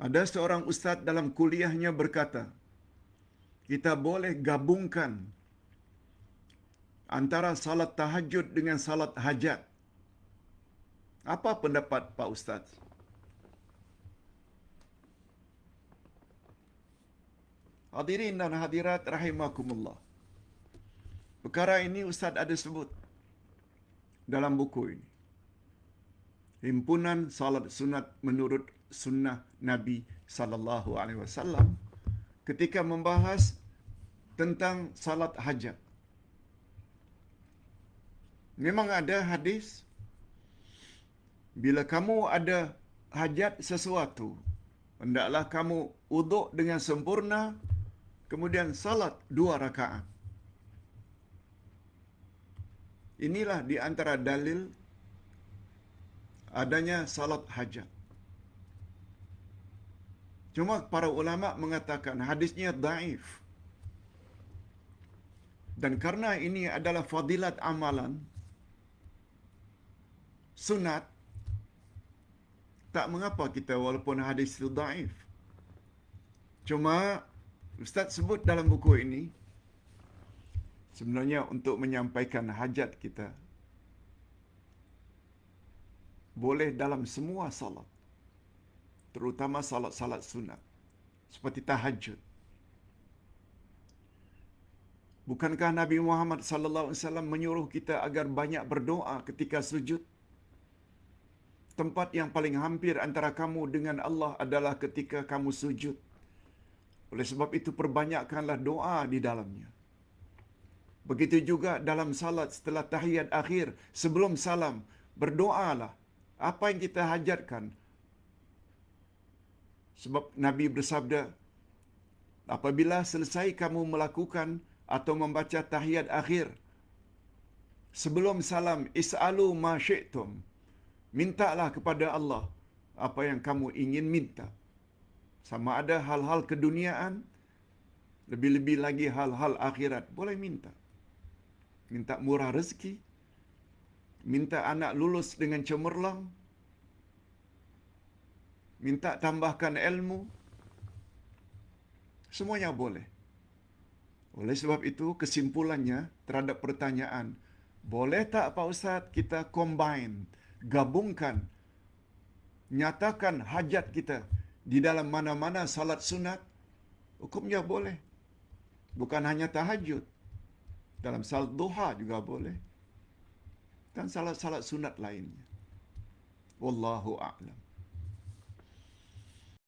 Ada seorang ustaz dalam kuliahnya berkata, kita boleh gabungkan antara salat tahajud dengan salat hajat. Apa pendapat Pak Ustaz? Hadirin dan hadirat rahimakumullah. Perkara ini Ustaz ada sebut dalam buku ini. Himpunan salat sunat menurut sunnah Nabi sallallahu alaihi wasallam ketika membahas tentang salat hajat. Memang ada hadis bila kamu ada hajat sesuatu hendaklah kamu uduk dengan sempurna kemudian salat dua rakaat. Inilah di antara dalil adanya salat hajat. Cuma para ulama mengatakan hadisnya daif. Dan karena ini adalah fadilat amalan, sunat, tak mengapa kita walaupun hadis itu daif. Cuma Ustaz sebut dalam buku ini, sebenarnya untuk menyampaikan hajat kita, boleh dalam semua salat. Terutama salat-salat sunat. Seperti tahajud. Bukankah Nabi Muhammad sallallahu alaihi wasallam menyuruh kita agar banyak berdoa ketika sujud? Tempat yang paling hampir antara kamu dengan Allah adalah ketika kamu sujud. Oleh sebab itu perbanyakkanlah doa di dalamnya. Begitu juga dalam salat setelah tahiyat akhir sebelum salam berdoalah apa yang kita hajatkan. Sebab Nabi bersabda apabila selesai kamu melakukan atau membaca tahiyat akhir sebelum salam is'alu ma syi'tum. Mintalah kepada Allah apa yang kamu ingin minta. Sama ada hal-hal keduniaan lebih-lebih lagi hal-hal akhirat boleh minta. Minta murah rezeki minta anak lulus dengan cemerlang minta tambahkan ilmu. Semuanya boleh. Oleh sebab itu kesimpulannya terhadap pertanyaan boleh tak Pak Ustaz kita combine gabungkan nyatakan hajat kita di dalam mana-mana salat sunat? Hukumnya boleh. Bukan hanya tahajud dalam salat duha juga boleh. Dan salat-salat sunat lainnya. Wallahu a'lam